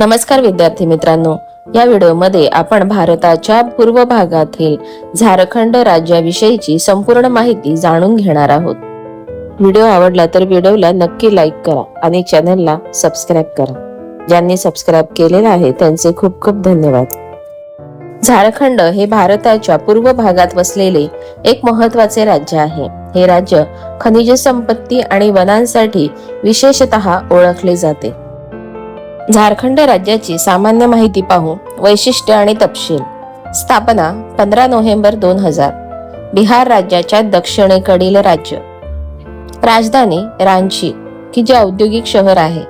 नमस्कार विद्यार्थी मित्रांनो. या व्हिडिओमध्ये आपण भारताच्या पूर्व भागातील झारखंड राज्याविषयीची संपूर्ण माहिती जाणून घेणार आहोत. व्हिडिओ आवडला तर व्हिडिओला नक्की लाईक करा आणि चॅनलला सबस्क्राईब करा. ज्यांनी सबस्क्राईब केलेलं आहे त्यांचे खूप खूप धन्यवाद. झारखंड हे भारताच्या पूर्व भागात वसलेले एक महत्त्वाचे राज्य आहे. हे राज्य खनिज संपत्ती आणि वनांसाठी विशेषतः ओळखले जाते. झारखंड राज्याची सामान्य माहिती पाहू वैशिष्ट्य आणि तपशील. स्थापना पंधरा नोव्हेंबर दोन हजार. बिहार राज्याच्या दक्षिणेकडील राज्य. राजधानी रांची की जे औद्योगिक शहर आहे.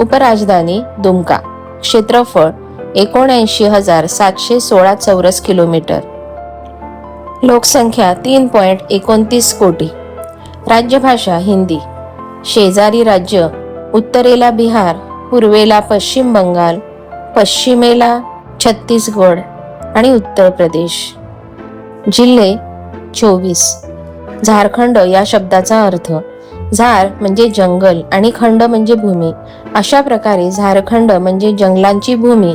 उपराजधानी दुमका. क्षेत्रफळ एकोणऐंशी हजार सातशे सोळा चौरस किलोमीटर. लोकसंख्या तीन पॉईंट एकोणतीस कोटी. राज्यभाषा हिंदी. शेजारी राज्य उत्तरेला बिहार पूर्वेला पश्चिम बंगाल पश्चिमेला छत्तीसगड आणि उत्तर प्रदेश. जिल्हे चोवीस. झारखंड या शब्दाचा अर्थ झार म्हणजे जंगल आणि खंड म्हणजे भूमी. अशा प्रकारे झारखंड म्हणजे जंगलांची भूमी.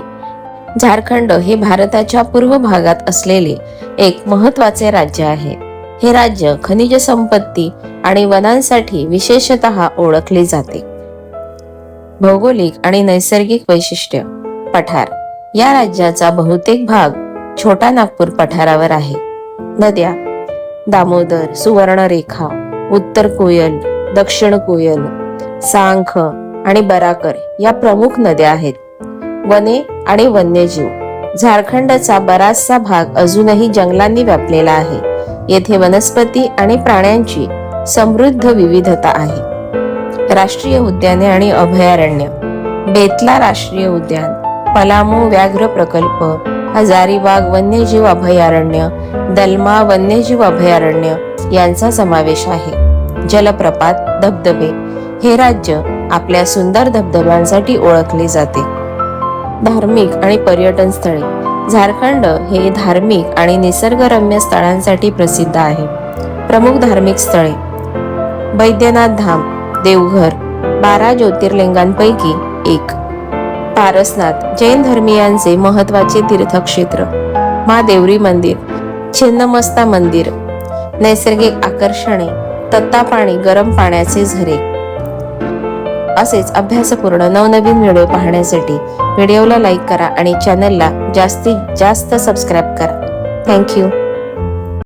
झारखंड हे भारताच्या पूर्व भागात असलेले एक महत्त्वाचे राज्य आहे. हे राज्य खनिज संपत्ती आणि वनांसाठी विशेषतः ओळखले जाते. भौगोलिक आणि नैसर्गिक वैशिष्ट्य. पठार या राज्याचा बहुतेक भाग छोटा नागपूर पठारावर आहे. नद्या दामोदर सुवर्णरेखा उत्तर कोयल दक्षिण कोयल सांख आणि बराकर या प्रमुख नद्या आहेत. वने आणि वन्यजीव. झारखंडचा बराचसा भाग अजूनही जंगलांनी व्यापलेला आहे. येथे वनस्पती आणि प्राण्यांची समृद्ध विविधता आहे. राष्ट्रीय उद्याने आणि अभयारण्य. बेतला राष्ट्रीय उद्यान पलामू व्याघ्र प्रकल्प हजारीबाग वन्यजीव अभयारण्य दलमा वन्यजीव अभयारण्य यांचा समावेश आहे. जलप्रपात धबधबे हे राज्य आपल्या सुंदर धबधब्यांसाठी ओळखले जाते. धार्मिक आणि पर्यटन स्थळे झारखंड हे धार्मिक आणि निसर्गरम्य स्थळांसाठी प्रसिद्ध आहे. प्रमुख धार्मिक स्थळे बैद्यनाथ धाम देवघर बारा ज्योतिर्लिंगांपैकी एक. पारसनाथ जैन धर्मियांचे महत्त्वाचे तीर्थक्षेत्र. महादेवरी मंदिर छिन्नमस्ता मंदिर. नैसर्गिक आकर्षणे तत्ता पाणी गरम पाण्याचे झरे. असेच अभ्यासपूर्ण नवनवीन व्हिडिओ पाहण्यासाठी व्हिडिओला लाईक करा आणि चॅनलला जास्तीत जास्त सबस्क्राईब करा. थँक्यू